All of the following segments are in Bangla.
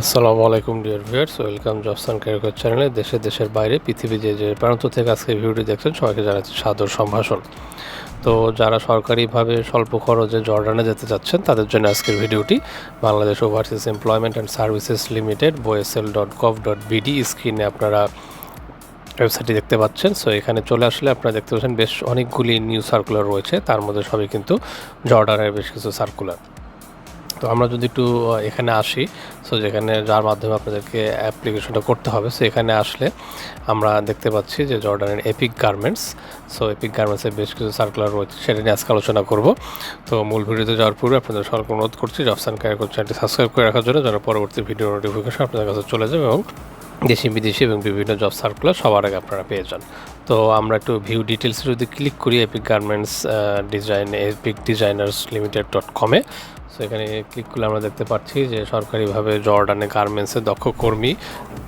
আসসালামু আলাইকুম, dear viewers. Welcome jobs and career চ্যানেলে দেশে, দেশের বাইরে, পৃথিবী যে যে প্রান্ত থেকে আজকে ভিডিওটি দেখছেন, সবাইকে জানাচ্ছি সাদর সম্ভাষণ। তো যারা সরকারিভাবে স্বল্প খরচে জর্ডানে যেতে চাচ্ছেন, তাদের জন্য আজকের ভিডিওটি Bangladesh overseas employment and services limited BOESL dot gov dot BD স্ক্রিনে আপনারা ওয়েবসাইটটি দেখতে পাচ্ছেন। সো এখানে চলে আসলে আপনারা দেখতে পাচ্ছেন বেশ অনেকগুলি নিউ সার্কুলার রয়েছে। তার মধ্যে সবই কিন্তু জর্ডানের বেশ কিছু সার্কুলার। তো আমরা যদি একটু এখানে আসি সো যেখানে যার মাধ্যমে আপনাদেরকে অ্যাপ্লিকেশনটা করতে হবে সো এখানে আসলে আমরা দেখতে পাচ্ছি যে জর্ডানের এপিক গার্মেন্টস সো এপিক গার্মেন্টসের বেশ কিছু সার্কুলার রয়েছে, সেটা নিয়ে আজকে আলোচনা করব। তো মূল ভিডিওতে যাওয়ার পূর্বে আপনাদের সকলকে অনুরোধ করছি জবসান ক্যারিকর চ্যানেলটি সাবস্ক্রাইব করে রাখার জন্য, যেন পরবর্তী ভিডিও নোটিফিকেশন আপনাদের কাছে চলে যাবে এবং দেশি, বিদেশি এবং বিভিন্ন জব সার্কুলার সবার আগে আপনারা পেয়ে যান। তো আমরা একটু ভিউ ডিটেলসে যদি ক্লিক করি epic garments design epic designers limited dot কমে সো এখানে ক্লিক করলে আমরা দেখতে পাচ্ছি যে সরকারিভাবে জর্ডানে গার্মেন্টসে দক্ষ কর্মী,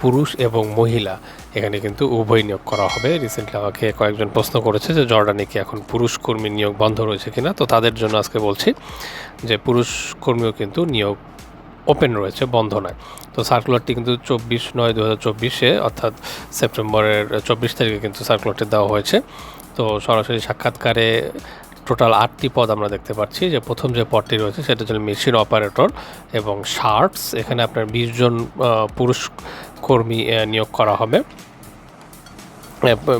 পুরুষ এবং মহিলা। এখানে কিন্তু উভয় নিয়োগ করা হবে। রিসেন্টলি আমাকে কয়েকজন প্রশ্ন করেছে যে জর্ডানে কি এখন পুরুষ কর্মী নিয়োগ বন্ধ রয়েছে কিনা? তো তাদের জন্য আজকে বলছি যে পুরুষ কর্মীও কিন্তু নিয়োগ ওপেন রয়েছে, বন্ধ নয়। তো সার্কুলারটি কিন্তু চব্বিশ নয় দু হাজার চব্বিশে, অর্থাৎ সেপ্টেম্বরের চব্বিশ তারিখে কিন্তু সার্কুলারটি দেওয়া হয়েছে। তো সরাসরি সাক্ষাৎকারে টোটাল আটটি পদ আমরা দেখতে পাচ্ছি। যে প্রথম যে পদটি রয়েছে, সেটা হচ্ছে মেশিন অপারেটর এবং শার্টস এখানে আপনার বিশ জন পুরুষ কর্মী নিয়োগ করা হবে।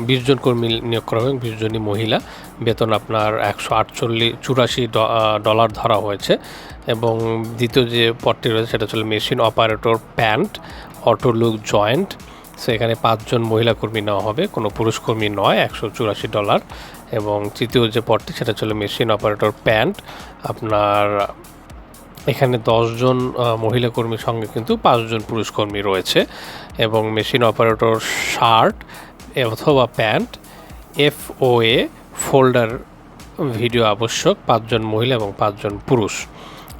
বিশ জন কর্মী নিয়োগ করা হবে, বিশ জনই মহিলা। বেতন আপনার একশো আটচল্লিশ, চুরাশি ডলার ধরা হয়েছে। এবং দ্বিতীয় যে পদটি রয়েছে সেটা হচ্ছে machine operator pant, auto look joint. So এখানে পাঁচজন মহিলা কর্মী নেওয়া হবে, কোনো পুরুষ কর্মী নয়, একশো চুরাশি ডলার। এবং তৃতীয় যে পদটি সেটা হচ্ছে মেশিন অপারেটর প্যান্ট। আপনার এখানে দশজন মহিলা কর্মীর সঙ্গে কিন্তু পাঁচজন পুরুষ কর্মী রয়েছে। এবং মেশিন অপারেটর শার্ট অথবা প্যান্ট, এফ ও এ, ফোল্ডার ভিডিও আবশ্যক, পাঁচজন মহিলা এবং পাঁচজন পুরুষ।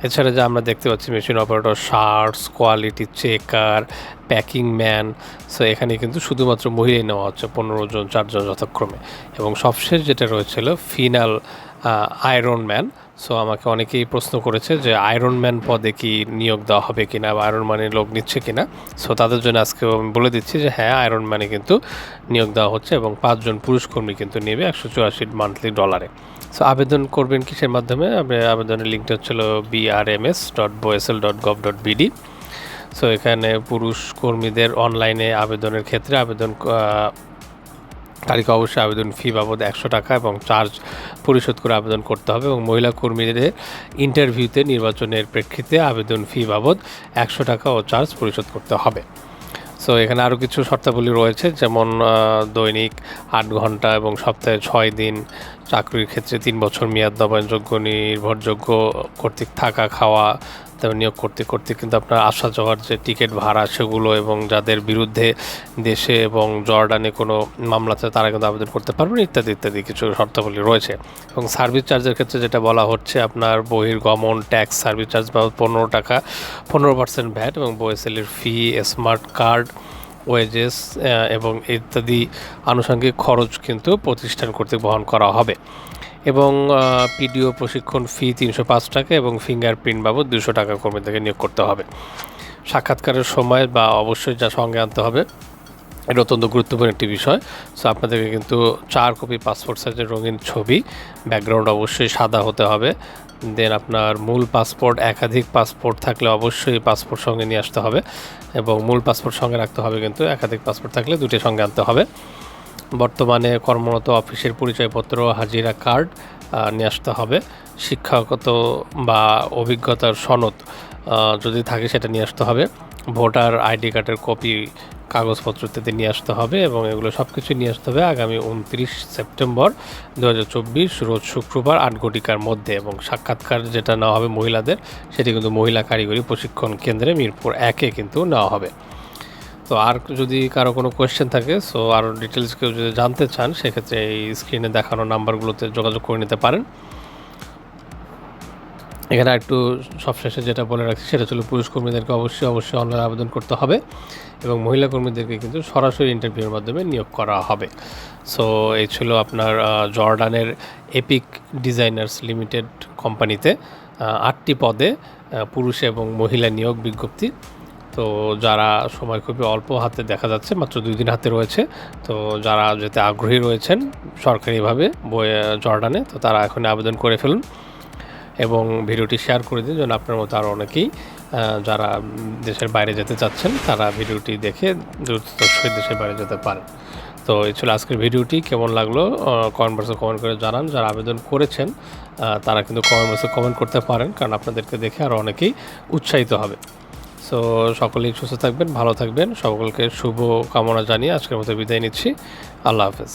এছাড়া যা আমরা দেখতে পাচ্ছি machine operator, shirts, quality checker, packing man, so এখানে কিন্তু শুধুমাত্র মহিলাই নেওয়া হচ্ছে পনেরো জন, চারজন যথাক্রমে। এবং সবশেষ যেটা রয়েছিল ফিনাল আয়রন ম্যান সো আমাকে অনেকেই প্রশ্ন করেছে যে আয়রন ম্যান পদে কি নিয়োগ দেওয়া হবে কিনা বা আয়রন ম্যানে লোক নিচ্ছে কিনা? সো তাদের জন্য আজকে আমি বলে দিচ্ছি যে হ্যাঁ আয়রন ম্যানে কিন্তু নিয়োগ দেওয়া হচ্ছে এবং পাঁচজন পুরুষ কর্মী কিন্তু নেবে একশো চুরাশি মান্থলি ডলারে সো আবেদন করবেন কিসের মাধ্যমে? আবেদনের লিঙ্কটা হচ্ছিল BRMS dot BOESL dot gov dot BD so এখানে পুরুষ কর্মীদের অনলাইনে আবেদনের ক্ষেত্রে আবেদন তারিখে অবশ্যই আবেদন ফি বাবদ একশো টাকা এবং চার্জ পরিশোধ করে আবেদন করতে হবে এবং মহিলা কর্মীদের ইন্টারভিউতে নির্বাচনের প্রেক্ষিতে আবেদন ফি বাবদ একশো টাকা ও চার্জ পরিশোধ করতে হবে। সো এখানে আরও কিছু শর্তাবলী রয়েছে, যেমন দৈনিক আট ঘণ্টা এবং সপ্তাহে ছয় দিন চাকরির ক্ষেত্রে তিন বছর মেয়াদ নবায়নযোগ্য, নির্ভরযোগ্য কর্তৃক থাকা, খাওয়া তারপর নিয়োগ করতে করতে কিন্তু আপনার আসা যাওয়ার যে টিকিট ভাড়া সেগুলো এবং যাদের বিরুদ্ধে দেশে এবং জর্ডানে কোনো মামলা আছে, তারা কিন্তু আবেদন করতে পারবেন, ইত্যাদি ইত্যাদি কিছু শর্তাবলী রয়েছে। এবং সার্ভিস চার্জের ক্ষেত্রে যেটা বলা হচ্ছে, আপনার বহির্গমন ট্যাক্স সার্ভিস চার্জ বাবদ পনেরো টাকা, পনেরো পার্সেন্ট ভ্যাট এবং বইএসএলের ফি, স্মার্ট কার্ড, ওয়েজেস এবং ইত্যাদি আনুষঙ্গিক খরচ কিন্তু প্রতিষ্ঠান কর্তৃক বহন করা হবে। এবং পিডিও প্রশিক্ষণ ফি তিনশো পাঁচ টাকা এবং ফিঙ্গারপ্রিন্ট বাবদ দুশো টাকা কর্মীদেরকে নিয়োগ করতে হবে। সাক্ষাৎকারের সময় বা অবশ্যই যা সঙ্গে আনতে হবে, এটা অত্যন্ত গুরুত্বপূর্ণ একটি বিষয়। সো আপনাদেরকে কিন্তু চার কপি পাসপোর্ট সাইজের রঙিন ছবি ব্যাকগ্রাউন্ড অবশ্যই সাদা হতে হবে। দেন আপনার মূল পাসপোর্ট একাধিক পাসপোর্ট থাকলে অবশ্যই পাসপোর্ট সঙ্গে নিয়ে আসতে হবে এবং মূল পাসপোর্ট সঙ্গে রাখতে হবে কিন্তু একাধিক পাসপোর্ট থাকলে দুটি সঙ্গে আনতে হবে। বর্তমানে কর্মরত অফিসের পরিচয়পত্র, হাজিরা কার্ড নিয়ে আসতে হবে। শিক্ষাগত বা অভিজ্ঞতার সনদ যদি থাকে সেটা নিয়ে আসতে হবে। ভোটার আইডি কার্ডের কপি কাগজপত্র ইত্যাদি নিয়ে আসতে হবে এবং এগুলো সব কিছু নিয়ে আসতে হবে আগামী উনত্রিশ সেপ্টেম্বর দু হাজার চব্বিশ, রোজ শুক্রবার আট ঘটিকার মধ্যে এবং সাক্ষাৎকার যেটা নেওয়া হবে মহিলাদের, সেটি কিন্তু মহিলা কারিগরি প্রশিক্ষণ কেন্দ্রে মিরপুর একে কিন্তু নেওয়া হবে। তো আর যদি কারও কোনো কোয়েশ্চেন থাকে সো আরও ডিটেলস কেউ যদি জানতে চান, সেক্ষেত্রে এই স্ক্রিনে দেখানো নাম্বারগুলোতে যোগাযোগ করে নিতে পারেন। এখানে একটু সবশেষে যেটা বলে রাখছি, সেটা ছিল পুরুষ কর্মীদেরকে অবশ্যই অবশ্যই অনলাইন আবেদন করতে হবে এবং মহিলা কর্মীদেরকে কিন্তু সরাসরি ইন্টারভিউর মাধ্যমে নিয়োগ করা হবে। সো এই ছিল আপনার জর্ডানের এপিক ডিজাইনার্স লিমিটেড কোম্পানিতে আটটি পদে পুরুষ এবং মহিলা নিয়োগ বিজ্ঞপ্তি। তো যারা সময় খুবই অল্প হাতে দেখা যাচ্ছে, মাত্র দুই দিন হাতে রয়েছে, তো যারা যেতে আগ্রহী রয়েছেন সরকারিভাবে জর্ডানে, তো তারা এখন আবেদন করে ফেলুন এবং ভিডিওটি শেয়ার করে দিন, যেন আপনার মতো আরও অনেকেই যারা দেশের বাইরে যেতে চাচ্ছেন, তারা ভিডিওটি দেখে দ্রুততর দেশের বাইরে যেতে পারেন। তো এই ছিল আজকের ভিডিওটি, কেমন লাগল? কমেন্ট বক্সে কমেন্ট করে জানান, যারা আবেদন করেছেন তারা কিন্তু কমেন্ট বক্সে কমেন্ট করতে পারেন, কারণ আপনাদেরকে দেখে আরও অনেকেই উৎসাহিত হবে। সো সকলেই সুস্থ থাকবেন, ভালো থাকবেন। সকলকে শুভ কামনা জানিয়ে আজকের মতো বিদায় নিচ্ছি। আল্লাহ হাফেজ।